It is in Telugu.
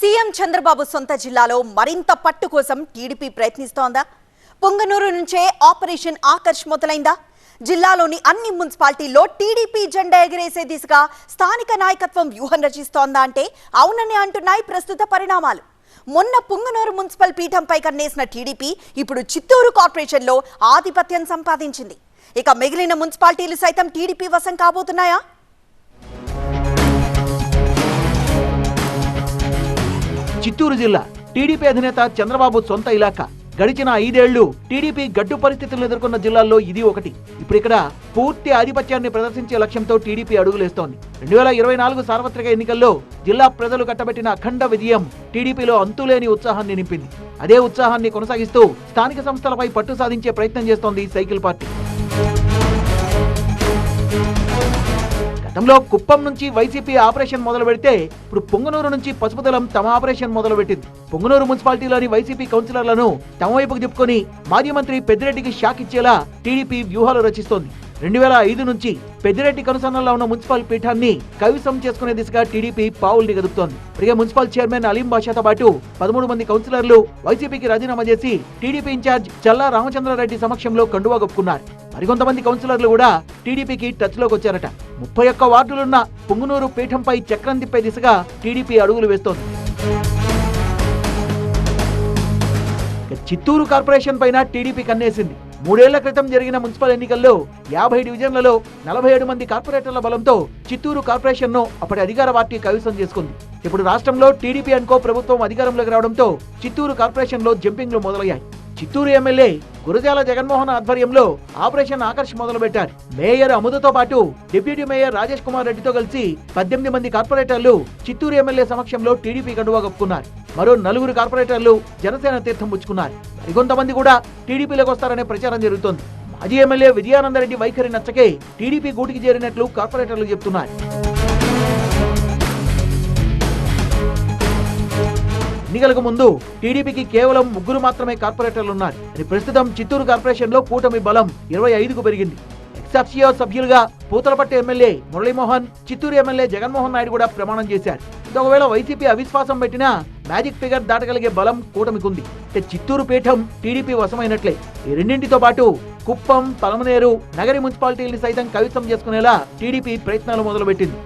సీఎం చంద్రబాబు సొంత జిల్లాలో మరింత పట్టు కోసం టీడీపీ ప్రయత్నిస్తోందా? పొంగనూరు నుంచే ఆపరేషన్ ఆకర్ష్ మొదలైందా? జిల్లాలోని అన్ని మున్సిపాలిటీల్లో టీడీపీ జెండా ఎగిరేసే దిశగా స్థానిక నాయకత్వం వ్యూహం రచిస్తోందా అంటే అవునని అంటున్నాయి ప్రస్తుత పరిణామాలు. మొన్న పుంగనూరు మున్సిపల్ పీఠంపై కన్నేసిన టీడీపీ ఇప్పుడు చిత్తూరు కార్పొరేషన్లో ఆధిపత్యం సంపాదించింది. ఇక మిగిలిన మున్సిపాలిటీలు సైతం టీడీపీ వశం కాబోతున్నాయా? చిత్తూరు జిల్లా టీడీపీ అధినేత చంద్రబాబు సొంత ఇలాకా గడిచిన ఐదేళ్ళు టీడీపీ గడ్డు పరిస్థితులను ఎదుర్కొన్న జిల్లాల్లో ఇది ఒకటి. ఇప్పుడు ఇక్కడ పూర్తి ఆధిపత్యాన్ని ప్రదర్శించే లక్ష్యంతో టీడీపీ అడుగులేస్తోంది. రెండు వేల ఇరవై నాలుగు సార్వత్రిక ఎన్నికల్లో జిల్లా ప్రజలు కట్టబెట్టిన అఖండ విజయం టీడీపీలో అంతులేని ఉత్సాహాన్ని నింపింది. అదే ఉత్సాహాన్ని కొనసాగిస్తూ స్థానిక సంస్థలపై పట్టు సాధించే ప్రయత్నం చేస్తోంది సైకిల్ పార్టీ. గతంలో కుప్పం నుంచి వైసీపీ ఆపరేషన్ మొదలు పెడితే ఇప్పుడు పొంగనూరు నుంచి పసుపుదలం తమ ఆపరేషన్ మొదలు పెట్టింది పొంగనూరు మున్సిపాలిటీలోని వైసీపీ కౌన్సిలర్లను తమ వైపుకు తిప్పుకొని మాజీ మంత్రి పెద్దిరెడ్డికి షాక్ ఇచ్చేలా టీడీపీ వ్యూహాలు రచిస్తోంది. రెండు వేల ఐదు నుంచి పెద్దిరెడ్డి కనుసన్నల్లో ఉన్న మున్సిపల్ పీఠాన్ని కవిసం చేసుకునే దిశగా టీడీపీ పావుల్ని గదుపుతోంది ఇప్పటికే మున్సిపల్ చైర్మన్ అలీం బాషాతో పాటు పదమూడు మంది కౌన్సిలర్లు వైసీపీకి రాజీనామా చేసి టీడీపీ ఇన్ఛార్జ్ చల్లా రామచంద్రారెడ్డి సమక్షంలో కండువా కప్పుకున్నారు. మరికొంతమంది కౌన్సిలర్లు కూడా టీడీపీకి టచ్లోకి వచ్చారట. ముప్పై ఒక్క వార్డులున్న పుంగునూరు పీఠంపై చక్రం తిప్పే దిశగా టీడీపీ అడుగులు వేస్తోంది. చిత్తూరు కార్పొరేషన్ పైన టీడీపీ కన్నేసింది. మూడేళ్ళ క్రితం జరిగిన మున్సిపల్ ఎన్నికల్లో యాభై డివిజన్లలో నలభై ఏడు మంది కార్పొరేటర్ల బలంతో చిత్తూరు కార్పొరేషన్ను అప్పటి అధికార పార్టీ కవిసం చేసుకుంది. ఇప్పుడు రాష్ట్రంలో టీడీపీ అనుకో ప్రభుత్వం అధికారంలోకి రావడంతో చిత్తూరు కార్పొరేషన్లో జంపింగ్లు మొదలయ్యాయి. చిత్తూరు ఎమ్మెల్యే గురజాల జగన్మోహన్ ఆధ్వర్యంలో ఆపరేషన్ ఆకర్ష్ మొదలుపెట్టారు. మేయర్ అముదతో పాటు డిప్యూటీ మేయర్ రాజేష్ కుమార్ రెడ్డితో కలిసి పద్దెనిమిది మంది కార్పొరేటర్లు చిత్తూరు ఎమ్మెల్యే సమక్షంలో టీడీపీ కండువా కప్పుకున్నారు మరో నలుగురు కార్పొరేటర్లు జనసేన తీర్థం పుచ్చుకున్నారు. మరికొంతమంది కూడా టీడీపీలోకి వస్తారనే ప్రచారం జరుగుతోంది. మాజీ ఎమ్మెల్యే విజయానందరెడ్డి వైఖరి నచ్చకే టీడీపీ గూటికి చేరినట్లు కార్పొరేటర్లు చెబుతున్నారు ఎన్నికలకు ముందు టీడీపీకి కేవలం ముగ్గురు మాత్రమే కార్పొరేటర్లు ఉన్నారు. ప్రస్తుతం చిత్తూరు కార్పొరేషన్లో కూటమి బలం ఇరవై ఐదుకు పెరిగింది. ఎక్సాప్షియో సభ్యులుగా పూతలపట్టు ఎమ్మెల్యే మురళీమోహన్ చిత్తూరు ఎమ్మెల్యే జగన్మోహన్ నాయుడు కూడా ప్రమాణం చేశారు. ఒకవేళ వైసీపీ అవిశ్వాసం పెట్టినా మ్యాజిక్ ఫిగర్ దాటగలిగే బలం కూటమికుంది. అంటే చిత్తూరు పీఠం టీడీపీ వశమైనట్లే. ఈ రెండింటితో పాటు కుప్పం పలమనేరు నగరి మున్సిపాలిటీల్ని సైతం కవిత్వం చేసుకునేలా టీడీపీ ప్రయత్నాలు మొదలుపెట్టింది.